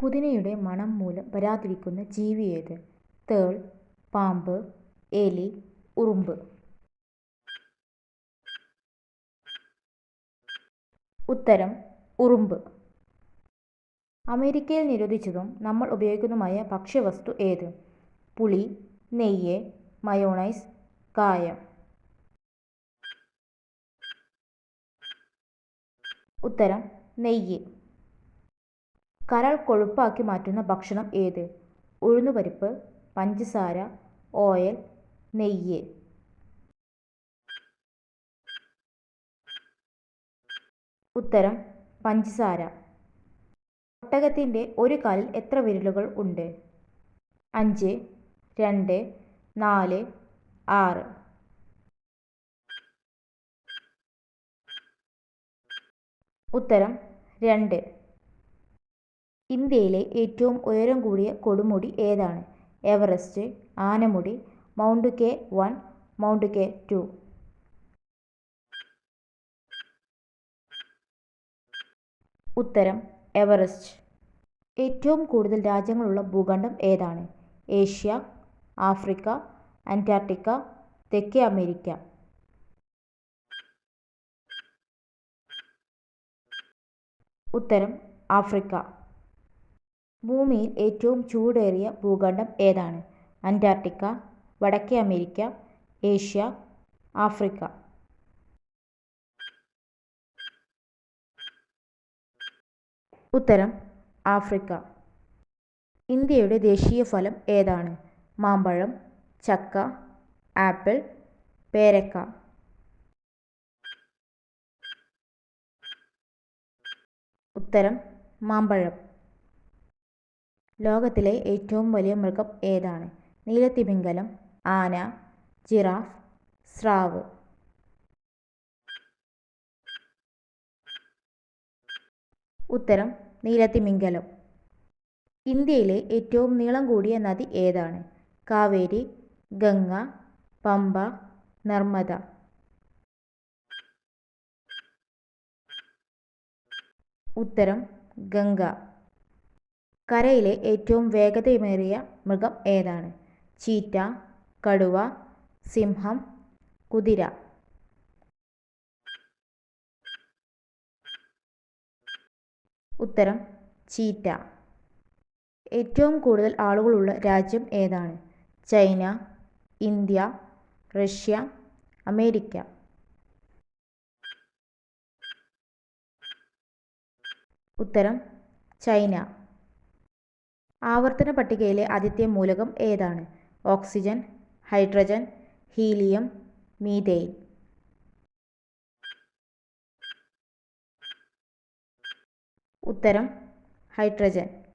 പുതിനയുടെ മണം മൂലം വരാതിരിക്കുന്ന ജീവി ഏത്? തേൾ, പാമ്പ്, എലി, ഉറുമ്പ്. ഉത്തരം ഉറുമ്പ്. അമേരിക്കയിൽ നിരോധിച്ചതും നമ്മൾ ഉപയോഗിക്കുന്നതുമായ ഭക്ഷ്യവസ്തു ഏത്? പുളി, നെയ്യ്, മയോണൈസ്, കായം. ഉത്തരം നെയ്യ്. കരൾ കൊഴുപ്പാക്കി മാറ്റുന്ന ഭക്ഷണം ഏത്? ഉഴുന്നുപരിപ്പ്, പഞ്ചസാര, ഓയിൽ, നെയ്യ്. ഉത്തരം പഞ്ചസാര. ഒട്ടകത്തിന്റെ ഒരു കാലിൽ എത്ര വിരലുകൾ ഉണ്ട്? അഞ്ച്, രണ്ട്, നാല്, ആറ്. ഉത്തരം രണ്ട്. ഇന്ത്യയിലെ ഏറ്റവും ഉയരം കൂടിയ കൊടുമുടി ഏതാണ്? Everest, Anamudi, mount K one, mount K two. ഉത്തരം എവറസ്റ്റ്. ഏറ്റവും കൂടുതൽ രാജ്യങ്ങളുള്ള ഭൂഖണ്ഡം ഏതാണ്? ഏഷ്യ, ആഫ്രിക്ക, അന്റാർട്ടിക്ക, തെക്കേ അമേരിക്ക. ഉത്തരം ആഫ്രിക്ക. ഭൂമിയിൽ ഏറ്റവും ചൂടേറിയ ഭൂഖണ്ഡം ഏതാണ്? അന്റാർട്ടിക്ക, വടക്കേ അമേരിക്ക, ഏഷ്യ, ആഫ്രിക്ക. ഉത്തരം ആഫ്രിക്ക. ഇന്ത്യയുടെ ദേശീയ ഫലം ഏതാണ്? മാമ്പഴം, ചക്ക, ആപ്പിൾ, പേരക്ക. ഉത്തരം മാമ്പഴം. ലോകത്തിലെ ഏറ്റവും വലിയ മൃഗം ഏതാണ്? നീലത്തിമിംഗലം, ആന, ജിറാഫ്, സ്രാവ്. ഉത്തരം നീലത്തിമിംഗലം. ഇന്ത്യയിലെ ഏറ്റവും നീളം കൂടിയ നദി ഏതാണ്? കാവേരി, ഗംഗ, പമ്പ, നർമ്മദ ഉത്തരം ഗംഗ. കരയിലെ ഏറ്റവും വേഗതയേറിയ മൃഗം ഏതാണ്? ചീറ്റ, കടുവ, സിംഹം, കുതിര. ഉത്തരം ചീറ്റ. ഏറ്റവും കൂടുതൽ ആളുകളുള്ള രാജ്യം ഏതാണ്? China, India, Russia, America. ഉത്തരം ചൈന. ആവർത്തന പട്ടികയിലെ ആദ്യത്തെ മൂലകം ഏതാണ്? ഓക്സിജൻ, ഹൈഡ്രജൻ, ഹീലിയം, മീതെയിൻ ഉത്തരം ഹൈഡ്രജൻ.